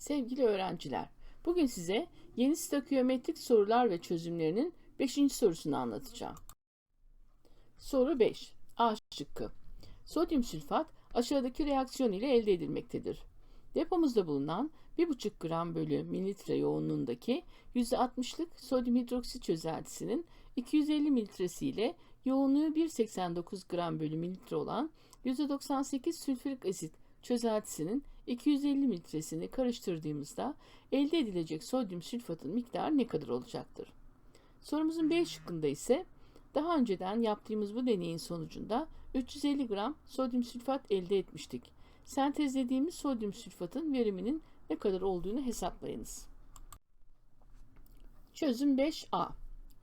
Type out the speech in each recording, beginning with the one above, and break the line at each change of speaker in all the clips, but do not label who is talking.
Sevgili öğrenciler, bugün size yeni stökiyometrik sorular ve çözümlerinin 5. sorusunu anlatacağım. Soru 5. A şıkkı. Sodyum sülfat aşağıdaki reaksiyon ile elde edilmektedir. Depomuzda bulunan 1,5 gram bölü mililitre yoğunluğundaki %60'lık sodyum hidroksit çözeltisinin 250 mililitresi ile yoğunluğu 1,89 gram bölü mililitre olan %98 sülfürik asit çözeltisinin 250 mililitresini karıştırdığımızda elde edilecek sodyum sülfatın miktarı ne kadar olacaktır? Sorumuzun B şıkkında ise daha önceden yaptığımız bu deneyin sonucunda 350 gram sodyum sülfat elde etmiştik. Sentezlediğimiz sodyum sülfatın veriminin ne kadar olduğunu hesaplayınız. Çözüm 5A.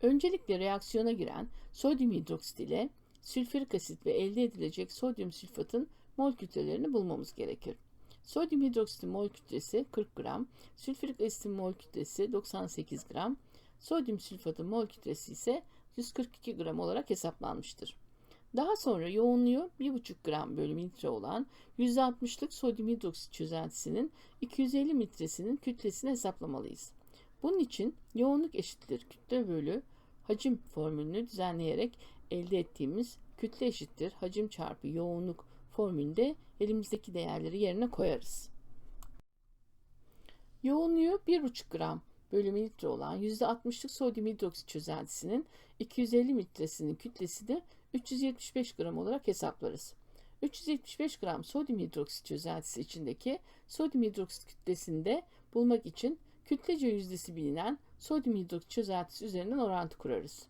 Öncelikle reaksiyona giren sodyum hidroksit ile sülfürik asit ve elde edilecek sodyum sülfatın mol kütlelerini bulmamız gerekir. Sodyum hidroksitin mol kütlesi 40 gram, sülfürik asitin mol kütlesi 98 gram, sodyum sülfatın mol kütlesi ise 142 gram olarak hesaplanmıştır. Daha sonra yoğunluğu 1,5 gram bölü mililitre olan %60'lık sodyum hidroksit çözeltisinin 250 mililitresinin kütlesini hesaplamalıyız. Bunun için yoğunluk eşittir kütle bölü hacim formülünü düzenleyerek elde ettiğimiz kütle eşittir hacim çarpı yoğunluk formülünde elimizdeki değerleri yerine koyarız. Yoğunluğu 1,5 gram bölü mililitre olan %60'lık sodyum hidroksit çözeltisinin 250 mililitresinin kütlesi de 375 gram olarak hesaplarız. 375 gram sodyum hidroksit çözeltisi içindeki sodyum hidroksit kütlesini de bulmak için kütlece yüzdesi bilinen sodyum hidroksit çözeltisi üzerinden orantı kurarız.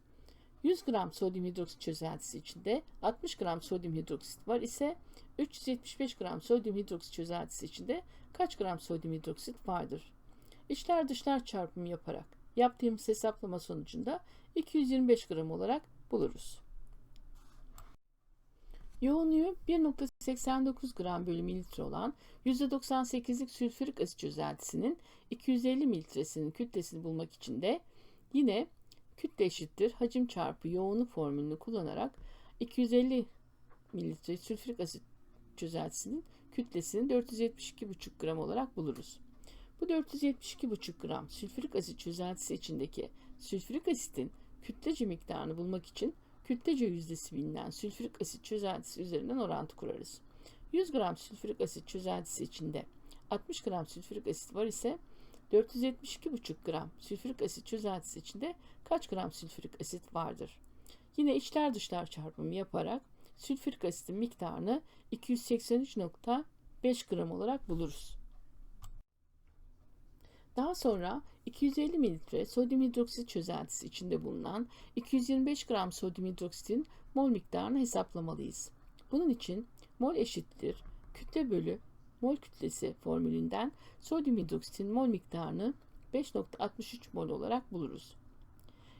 100 gram sodyum hidroksit çözeltisi içinde 60 gram sodyum hidroksit var ise 375 gram sodyum hidroksit çözeltisi içinde kaç gram sodyum hidroksit vardır? İçler dışlar çarpımı yaparak yaptığımız hesaplama sonucunda 225 gram olarak buluruz. Yoğunluğu 1.89 gram bölü mililitre olan %98'lik sülfürik asit çözeltisinin 250 mililitresinin kütlesini bulmak için de yine kütle eşittir hacim çarpı yoğunluk formülünü kullanarak 250 mililitre sülfürik asit çözeltisinin kütlesini 472,5 gram olarak buluruz. Bu 472,5 gram sülfürik asit çözeltisi içindeki sülfürik asitin kütlece miktarını bulmak için kütlece yüzdesi bilinen sülfürik asit çözeltisi üzerinden orantı kurarız. 100 gram sülfürik asit çözeltisi içinde 60 gram sülfürik asit var ise 472,5 gram sülfürik asit çözeltisi içinde kaç gram sülfürik asit vardır? Yine içler dışlar çarpımı yaparak sülfürik asitin miktarını 283.5 gram olarak buluruz. Daha sonra 250 mililitre sodyum hidroksit çözeltisi içinde bulunan 225 gram sodyum hidroksitin mol miktarını hesaplamalıyız. Bunun için mol eşittir kütle bölü mol kütlesi formülünden sodyum hidroksitin mol miktarını 5.63 mol olarak buluruz.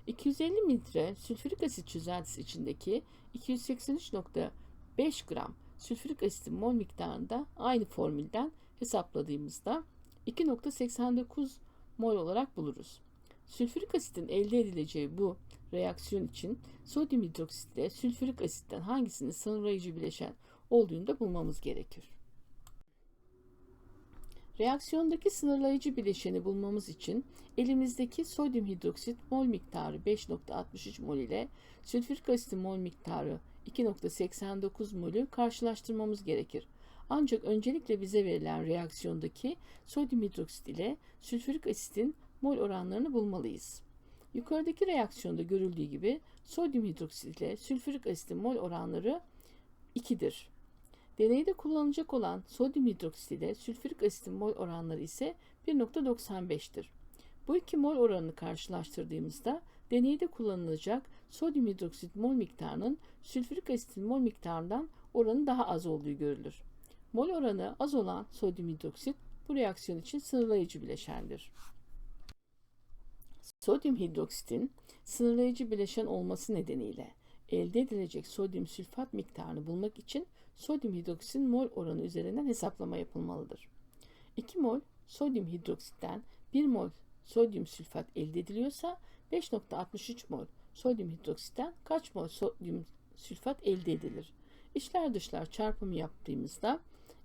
250 mililitre sülfürik asit çözeltisi içindeki 283.5 gram sülfürik asitin mol miktarını da aynı formülden hesapladığımızda 2.89 mol olarak buluruz. Sülfürik asitin elde edileceği bu reaksiyon için sodyum hidroksit ile sülfürik asitten hangisinin sınırlayıcı bileşen olduğunu da bulmamız gerekir. Reaksiyondaki sınırlayıcı bileşeni bulmamız için elimizdeki sodyum hidroksit mol miktarı 5.63 mol ile sülfürik asitin mol miktarı 2.89 molü karşılaştırmamız gerekir. Ancak öncelikle bize verilen reaksiyondaki sodyum hidroksit ile sülfürik asitin mol oranlarını bulmalıyız. Yukarıdaki reaksiyonda görüldüğü gibi sodyum hidroksit ile sülfürik asitin mol oranları 2'dir. Deneyde kullanılacak olan sodyum hidroksit ile sülfürik asitin mol oranları ise 1.95'tir. Bu iki mol oranını karşılaştırdığımızda deneyde kullanılacak sodyum hidroksit mol miktarının sülfürik asitin mol miktarından oranı daha az olduğu görülür. Mol oranı az olan sodyum hidroksit bu reaksiyon için sınırlayıcı bileşendir. Sodyum hidroksitin sınırlayıcı bileşen olması nedeniyle elde edilecek sodyum sülfat miktarını bulmak için sodyum hidroksitin mol oranı üzerinden hesaplama yapılmalıdır. 2 mol sodyum hidroksitten 1 mol sodyum sülfat elde ediliyorsa 5.63 mol sodyum hidroksitten kaç mol sodyum sülfat elde edilir? İçler dışlar çarpımı yaptığımızda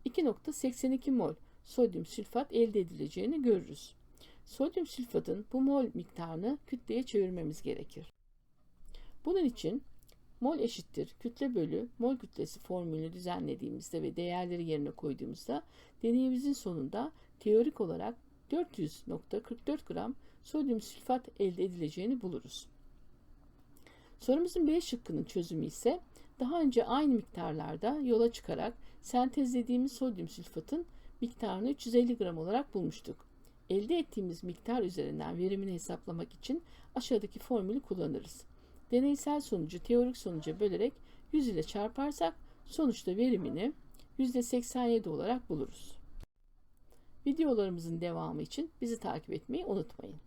2.82 mol sodyum sülfat elde edileceğini görürüz. Sodyum sülfatın bu mol miktarını kütleye çevirmemiz gerekir. Bunun için mol eşittir kütle bölü mol kütlesi formülünü düzenlediğimizde ve değerleri yerine koyduğumuzda deneyimizin sonunda teorik olarak 400.44 gram sodyum sülfat elde edileceğini buluruz. Sorumuzun B şıkkının çözümü ise daha önce aynı miktarlarda yola çıkarak sentezlediğimiz sodyum sülfatın miktarını 350 gram olarak bulmuştuk. Elde ettiğimiz miktar üzerinden verimini hesaplamak için aşağıdaki formülü kullanırız. Deneysel sonucu teorik sonuca bölerek 100 ile çarparsak sonuçta verimini %87 olarak buluruz. Videolarımızın devamı için bizi takip etmeyi unutmayın.